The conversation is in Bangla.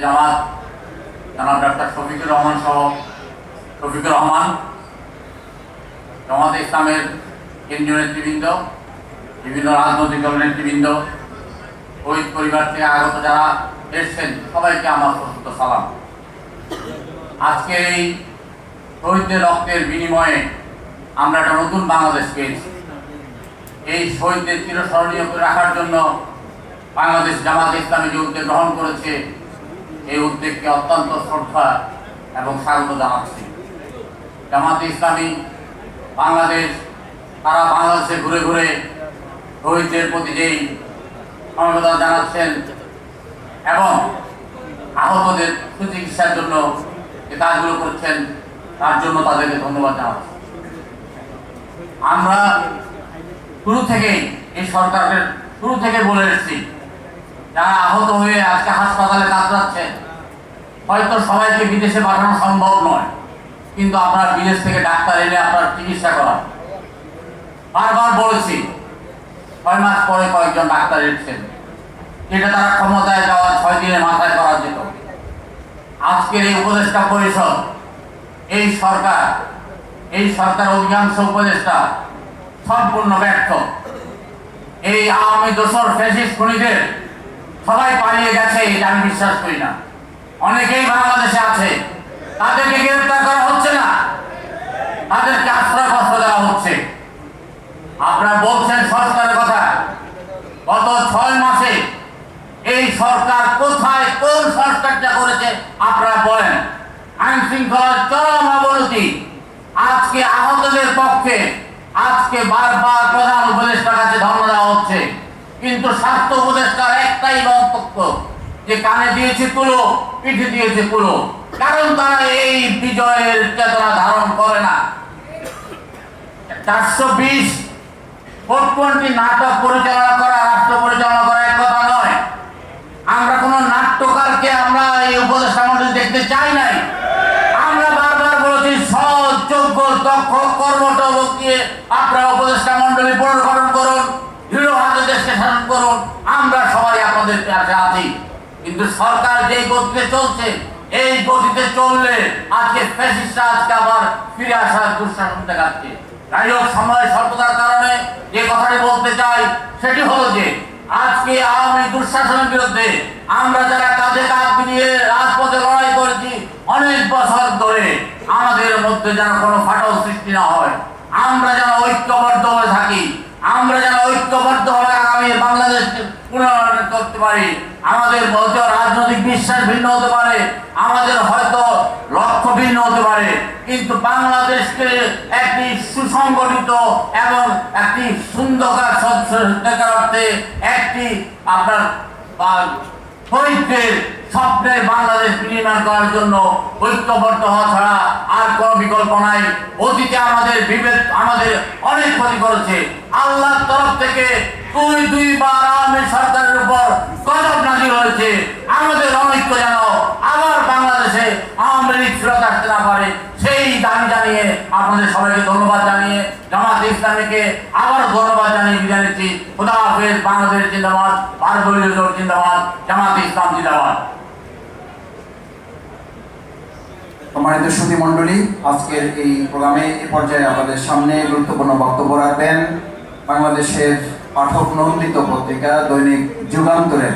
জামাত? জানাব ডাক্তার শফিকুর রহমান সহ শফিকুর রহমান, জামাত ইসলামের কেন্দ্রীয় নেতৃবৃন্দ, বিভিন্ন রাজনৈতিক দলের নেতৃবৃন্দ ওই পরিবার থেকে আগত যারা এসছেন, সবাইকে আমার প্রস্তুত সালাম। আজকে এই শহীদদের রক্তের বিনিময়ে আমরা একটা নতুন বাংলাদেশ পেয়েছি। এই শহীদদের চিরস্মরণীয় করে রাখার জন্য বাংলাদেশ জামাত ইসলামী যে গ্রহণ করেছে। এই উদ্যোগকে অত্যন্ত শ্রদ্ধা এবং স্বাগত জানাচ্ছি। জামাত ইসলামী বাংলাদেশ তারা বাংলাদেশে ঘুরে ঘুরে শহীদদের প্রতি যেই সমবেদনা জানাচ্ছেন এবং আহতদের সুচিকিৎসার জন্য যে কাজগুলো করছেন, তার জন্য তাদেরকে ধন্যবাদ জানাচ্ছি। আমরা শুরু থেকেই এই সরকারের শুরু থেকে বলে এসেছি, যারা আহত হয়ে আজকে হাসপাতালে কাতরাচ্ছেন হয়তো সবাইকে বিদেশে পাঠানো সম্ভব নয়, কিন্তু আপনার বিদেশ থেকে ডাক্তার এনে আপনার চিকিৎসা করা বারবার বলেছি, ছয় মাস পরে কয়েকজন ডাক্তার এসেছেন, যেটা তারা ক্ষমতায় যাওয়ার ছয় দিনের মাথায় করা যেত। আজকের এই উপদেষ্টা পরিষদ, এই সরকার এই সরকার অধিকাংশ উপদেষ্টা সম্পূর্ণ ব্যর্থ। এই আওয়ামী দোসর ফ্যাসিস্ট খুনিদের সবাই পালিয়ে গেছে, এটা আমি বিশ্বাস করি না। অনেকেই বাংলাদেশে আছে। তাদেরকে গ্রেফতার করা হচ্ছে না। তাদেরকে আশ্রয় কষ্ট দেওয়া হচ্ছে। আপনারা বলছেন সরকারের কথা। গত ছয় মাসে এই সরকার কোথায় কোন সরকারটা করেছে আপনারা বলেন। আইন শৃঙ্খলার চরম অবনতি। আজকে আহতদের পক্ষে আজকে বারবার প্রধান উপদেষ্টার কাছে ধর্ম দেওয়া হচ্ছে। কিন্তু স্বাস্থ্য উপদেষ্টার একটাই বক্তব্য যে কানে দিয়েছে তুলো পিঠে দিয়েছে তুলো কারণ তারা এই বিজয়ের চেতনা ধারণ করে না। চারশো বিশ ফোর নাটক পরিচালনা করা, রাষ্ট্র পরিচালনা করা এক কথা নয়। আমরা কোনো নাট্যকারকে আমরা এই উপদেষ্টা মন্ডলী দেখতে চাই নাই। আমরা বারবার বলেছি, সৎ, যোগ্য, দক্ষ, কর্মঠ লোক দিয়ে আপনারা উপদেষ্টা মন্ডলী পুনর্গঠন করুন দৃঢ় হাতে দেশকে শাসন করুন আমরা সবাই আপনাদের কাছে আছি কিন্তু সরকার যেই গতিতে চলছে, এই গতিতে চললে আজকে ফ্যাসিস্টরা আজকে আবার ফিরে আসার দুঃশাসন দেখাচ্ছে যাই হোক, সময় স্বল্পতার কারণে যে কথাটি বলতে চাই, সেটি হলো যে, আজকে আওয়ামী দুঃশাসনের বিরুদ্ধে আমরা যারা রাজপথে লড়াই করেছি, অনেক বছর ধরে আমাদের মধ্যে যেন কোনো ফাটল সৃষ্টি না হয়। আমরা যেন ঐক্যবদ্ধ হয়ে থাকি, আমরা যেন ঐক্যবদ্ধ হয়ে আগামী বাংলাদেশকে পুনর্গঠন করতে পারি, আমাদের বিশ্বাস ভিন্ন হতে পারে, আমাদের হয়তো লক্ষ্য ভিন্ন হতে পারে। কিন্তু বাংলাদেশকে একটি সুসংগঠিত এবং একটি সুন্দর অর্থে একটি আপনার বা- স্বপ্নের বাংলাদেশ বিনির্মাণ করার জন্য ঐক্যবদ্ধ হওয়া ছাড়া আর কোনো বিকল্প নাই। অতীতে আমাদের বিভেদ, আমাদের অনেক ক্ষতি করেছে। আল্লাহর তরফ থেকে দুই, দুইবার আওয়ামী সরকারের উপর গজব নাজির হয়েছে আমাদের অনৈক্য যেন আবার বাংলাদেশে আওয়ামী লীগ ফেরত আসতে না পারে সেই দাবি জানিয়ে আপনাদের সবাইকে ধন্যবাদ জানিয়ে জামাত ইসলামীকে আবারও ধন্যবাদ জানিয়ে বিদায় নিচ্ছি। খোদা হাফেজ, বাংলাদেশ জিন্দাবাদ ভারতীয় জিন্দাবাদ, জামাত ইসলাম জিন্দাবাদ। সম্মানিত সুধী মণ্ডলী, আজকের এই প্রোগ্রামে এ পর্যায়ে আমাদের সামনে গুরুত্বপূর্ণ বক্তব্য রাখবেন বাংলাদেশের পাঠক নন্দিত পত্রিকা দৈনিক যুগান্তরের।